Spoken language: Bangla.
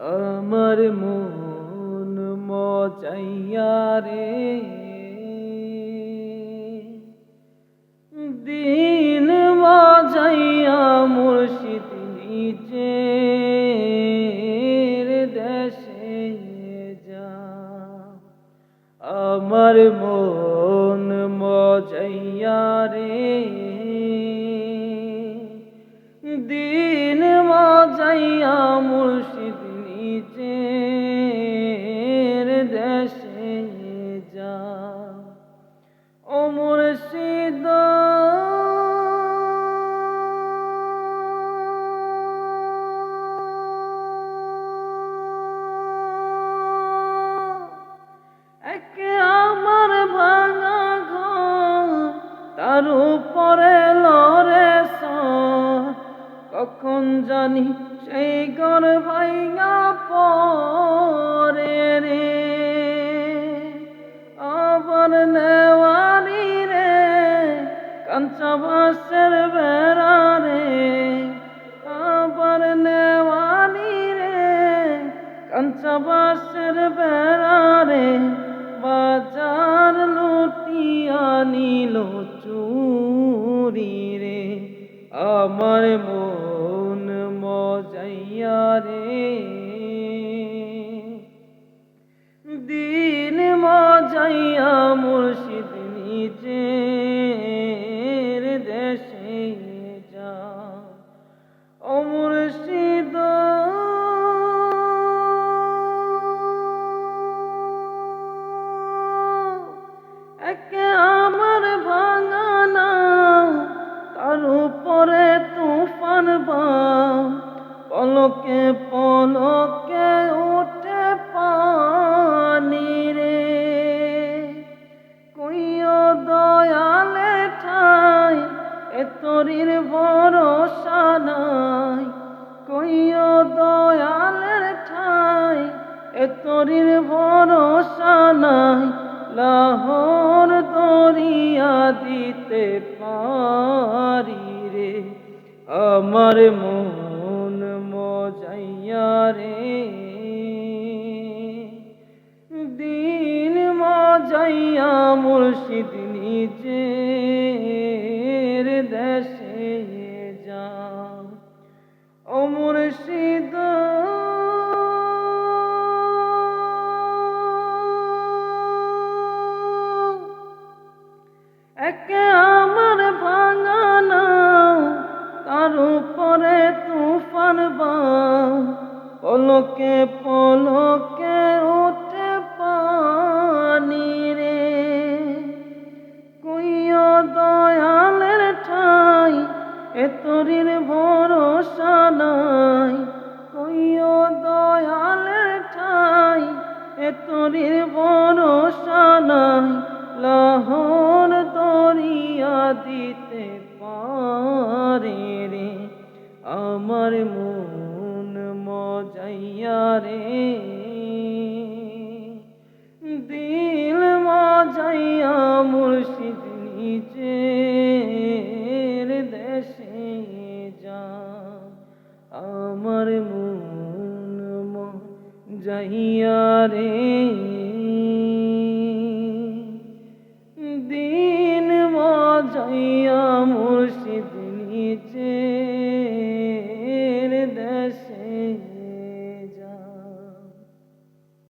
আমার মন মজাইয়া রে। দিন মজাইয়া মুর্শিদ নিচে দেশে যা। আমার মন মজাইয়া রে। দিন মজাইয়া মুর্শিদ নিচে দেশে যা। ও মুর্শিদ। আমার ভাঙা ঘর তার উপরে লরে কখন জানি সেই ঘর ভাইঙা পরে রে। আবার নেওয়ারি রে, কাঞ্চা বাসের বেড়া রে। আবার নেওয়ারি রে, কাঞ্চা বাসের বেড়া রে। বাজার লুটিয়া নিল চুরি রে, আমার তরির ভরসা নাই, কইও দয়ালের ঠাই, এ তরির ভরসা নাই, লাহোর দরিয়া দিতে পারি রে। আমার মন মজাইয়া রে দিন মজাইয়া মুর্শিদ নিজে। দেশে এ তরির ভরসা নাই, কইও দয়ালের ঠাই এতরির তরির ভরসা নাই, লাহোর তরিয়া দিতে পারে রে, আমার মন রে।